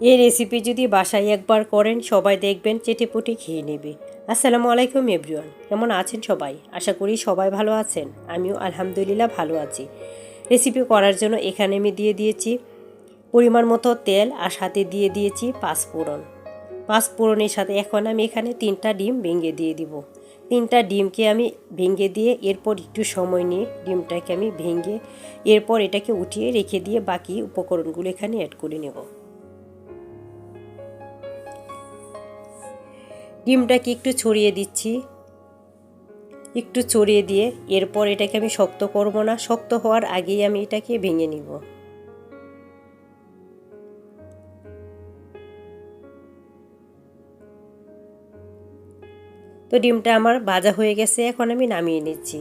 এই রেসিপি যদি বাসায় একবার করেন, সবাই দেখবেন চেটেপুটে খেয়ে নেবে। আসসালামু আলাইকুম এভরিওয়ান কেমন আছেন সবাই? আশা করি সবাই ভালো আছেন। আমিও আলহামদুলিল্লাহ ভালো আছি। রেসিপি করার জন্য এখানে আমি দিয়ে দিয়েছি পরিমাণ মতো তেল আর সাথে দিয়ে দিয়েছি পাঁচফোড়ন। পাঁচফোড়নের সাথে এখন আমি এখানে তিনটা ডিম ভেঙে দিয়ে দিব। তিনটা ডিমকে আমি ভেঙে দিয়ে এরপর একটু সময় নিয়ে ডিমটাকে আমি ভেঙে এরপর এটাকে উঠিয়ে রেখে দিয়ে বাকি উপকরণগুলো এখানে অ্যাড করে নেব। ডিমটাকে একটু ছড়িয়ে দিচ্ছি। একটু ছড়িয়ে দিয়ে এরপর এটাকে আমি শক্ত করব না। শক্ত হওয়ার আগেই আমি এটাকে ভেঙে নিব। তো ডিমটা আমার ভাজা হয়ে গেছে, এখন আমি নামিয়ে নিচ্ছি।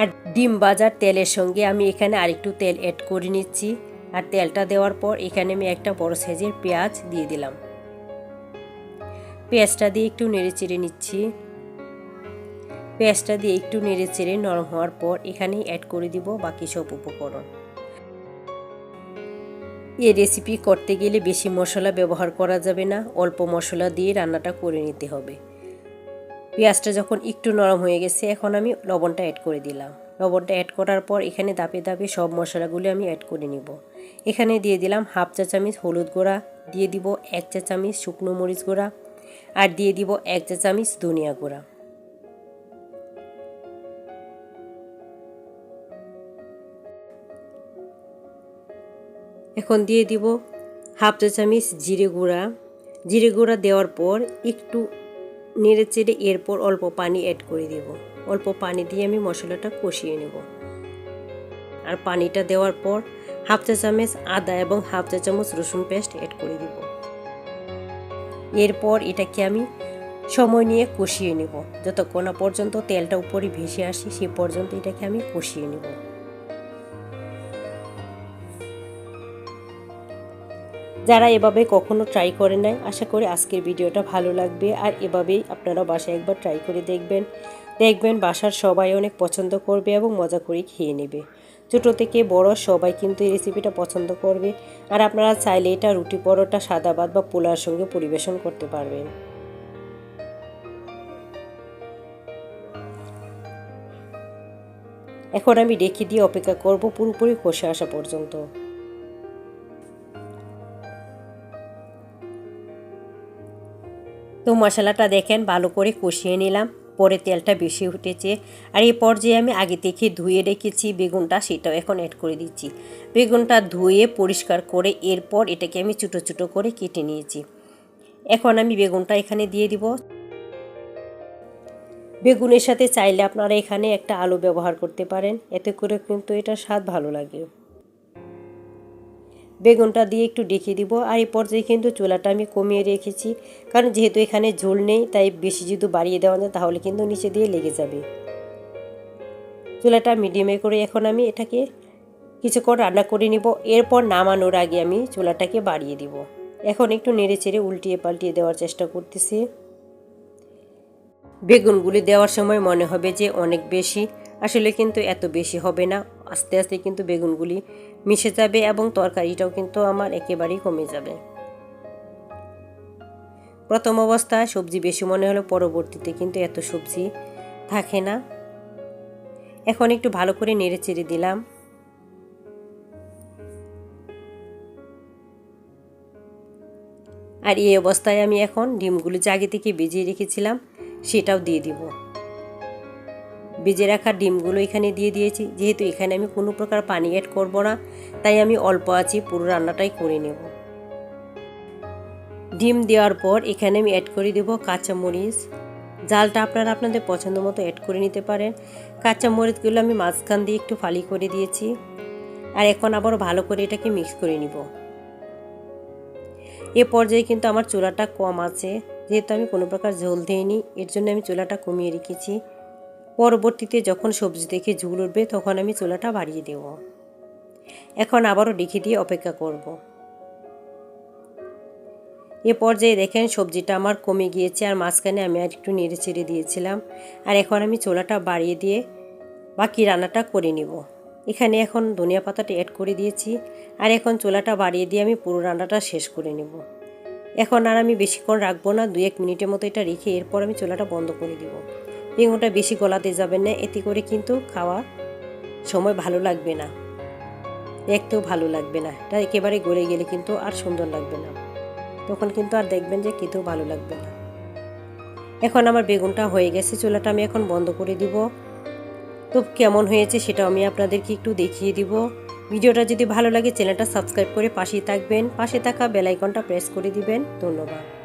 আর ডিম ভাজার তেলের সঙ্গে আমি এখানে আরেকটু তেল অ্যাড করে নিচ্ছি। আর তেলটা দেওয়ার পর এখানে আমি একটা বড় সাইজের পেঁয়াজ দিয়ে দিলাম। পেঁয়াজটা দিয়ে একটু নেড়ে চেড়ে নিচ্ছি। পেঁয়াজটা দিয়ে একটু নেড়ে চেড়ে নরম হওয়ার পর এখানে অ্যাড করে দিব বাকি সব উপকরণ। এই রেসিপি করতে গেলে বেশি মশলা ব্যবহার করা যাবে না, অল্প মশলা দিয়ে রান্নাটা করে নিতে হবে। পেঁয়াজটা যখন একটু নরম হয়ে গেছে, এখন আমি লবণটা অ্যাড করে দিলাম। লবণটা অ্যাড করার পর এখানে দাপে দাপে সব মশলাগুলো আমি অ্যাড করে নিব। এখানে দিয়ে দিলাম হাফ চা চামচ হলুদ গুঁড়া, দিয়ে দিব এক চা চামচ শুকনো মরিচ গুঁড়া আর দিয়ে দিব এক চা চামচ ধনিয়া গুঁড়া। এখন দিয়ে দিব হাফ চা চামচ জিরে গুঁড়া। জিরে গুঁড়া দেওয়ার পর একটু নেড়ে চেড়ে এরপর অল্প পানি অ্যাড করে দেব। অল্প পানি দিয়ে আমি মশলাটা কষিয়ে নেব। আর পানিটা দেওয়ার পর হাফ চা চামচ আদা এবং হাফ চা চামচ রসুন পেস্ট অ্যাড করে দেব। এরপর এটাকে আমি সময় নিয়ে কষিয়ে নেব। যতক্ষণ পর্যন্ত তেলটা উপরে ভেসে আসি, সে পর্যন্ত এটাকে আমি কষিয়ে নেব। যারা এভাবে কখনো ট্রাই করে নাই, আশা করি আজকের ভিডিওটা ভালো লাগবে। আর এভাবেই আপনারা বাসায় একবার ট্রাই করে দেখবেন। দেখবেন বাসার সবাই অনেক পছন্দ করবে এবং মজা করে খেয়ে নেবে। ছোটো থেকে বড় সবাই কিন্তু এই রেসিপিটা পছন্দ করবে। আর আপনারা চাইলে এটা রুটি পরোটা, সাদা ভাত বা পোলার সঙ্গে পরিবেশন করতে পারবেন। এখন আমি রেখে দিয়ে অপেক্ষা করব পুরোপুরি কষে আসা পর্যন্ত। তো মশলাটা দেখেন, ভালো করে কষিয়ে নিলাম। পরে তেলটা বেশি উঠেছে। আর এই পর্যায়ে আমি আগে থেকে ধুয়ে রেখেছি বেগুনটা, সেটাও এখন অ্যাড করে দিচ্ছি। বেগুনটা ধুয়ে পরিষ্কার করে এরপর এটাকে আমি ছোটো ছোটো করে কেটে নিয়েছি। এখন আমি বেগুনটা এখানে দিয়ে দিব। বেগুনের সাথে চাইলে আপনারা এখানে একটা আলু ব্যবহার করতে পারেন। এতে করে কিন্তু এটার স্বাদ ভালো লাগে। বেগুনটা দিয়ে একটু ডেকে দিব। আর এই পর্যায়ে কিন্তু চুলাটা আমি কমিয়ে রেখেছি। কারণ যেহেতু এখানে ঝোল নেই, তাই বেশি যদি বাড়িয়ে দেওয়া যায় তাহলে কিন্তু নিচে দিয়ে লেগে যাবে। চুলাটা মিডিয়ামে করে এখন আমি এটাকে কিছুক্ষণ রান্না করে নিব। এরপর নামানোর আগে আমি চুলাটাকে বাড়িয়ে দিব। এখন একটু নেড়ে চেড়ে উল্টিয়ে পাল্টিয়ে দেওয়ার চেষ্টা করতেছি। বেগুনগুলি দেওয়ার সময় মনে হবে যে অনেক বেশি। আসলে কিন্তু এত বেশি হবে না। আস্তে আস্তে কিন্তু বেগুনগুলি মিশে যাবে এবং তরকারিটাও কিন্তু আমার একেবারেই কমে যাবে। প্রথম অবস্থায় সবজি বেশি মনে হলো পরবর্তীতে কিন্তু এত সবজি থাকে না। এখন একটু ভালো করে নেড়ে চেড়ে দিলাম। আর এই অবস্থায় আমি এখন ডিমগুলো জাগে থেকে ভিজিয়ে রেখেছিলাম, সেটাও দিয়ে দিব। বেজে রাখা ডিমগুলো এখানে দিয়ে দিয়েছি। যেহেতু এখানে আমি কোনো প্রকার পানি অ্যাড করব না, তাই আমি অল্প আছি পুরো রান্নাটাই করে নেব। ডিম দেওয়ার পর এখানে আমি অ্যাড করে দেব কাঁচামরিচ। জালটা আপনারা আপনাদের পছন্দ মতো অ্যাড করে নিতে পারেন। কাঁচামরিচগুলো আমি মাঝখান দিয়ে একটু ফালি করে দিয়েছি। আর এখন আবারও ভালো করে এটাকে মিক্স করে নিব। এ পর্যায়ে কিন্তু আমার চুলাটা কম আছে। যেহেতু আমি কোনো প্রকার ঝোল দিইনি, এর জন্য আমি চুলাটা কমিয়ে রেখেছি। পরবর্তীতে যখন সবজি দেখে ঝুল উঠবে, তখন আমি চুলাটা বাড়িয়ে দেব। এখন আবারও ডেকে দিয়ে অপেক্ষা করব। এ পর্যায়ে দেখেন সবজিটা আমার কমে গিয়েছে, আর মাঝখানে আমি আর একটু নেড়ে চেড়ে দিয়েছিলাম। আর এখন আমি চোলাটা বাড়িয়ে দিয়ে বাকি রান্নাটা করে নিব। এখানে এখন ধনিয়া পাতাটা অ্যাড করে দিয়েছি, আর এখন চোলাটা বাড়িয়ে দিয়ে আমি পুরো রান্নাটা শেষ করে নেব। এখন আর আমি বেশিক্ষণ রাখব না দু এক মিনিটের মতো এটা রেখে এরপর আমি চোলাটা বন্ধ করে দিব। বেগুনটা বেশি গলাতে যাবে না, এতে করে কিন্তু খাওয়া সময় ভালো লাগবে না। দেখতেও ভালো লাগবে না। এটা একেবারে গলে গেলে কিন্তু আর সুন্দর লাগবে না। তখন কিন্তু আর দেখবেন যে খেতেও ভালো লাগবে না। এখন আমার বেগুনটা হয়ে গেছে, চুলাটা আমি এখন বন্ধ করে দিব। তো কেমন হয়েছে সেটা আমি আপনাদেরকে একটু দেখিয়ে দিব। ভিডিওটা যদি ভালো লাগে, চ্যানেলটা সাবস্ক্রাইব করে পাশেই থাকবেন। পাশে থাকা বেলাইকনটা প্রেস করে দিবেন। ধন্যবাদ।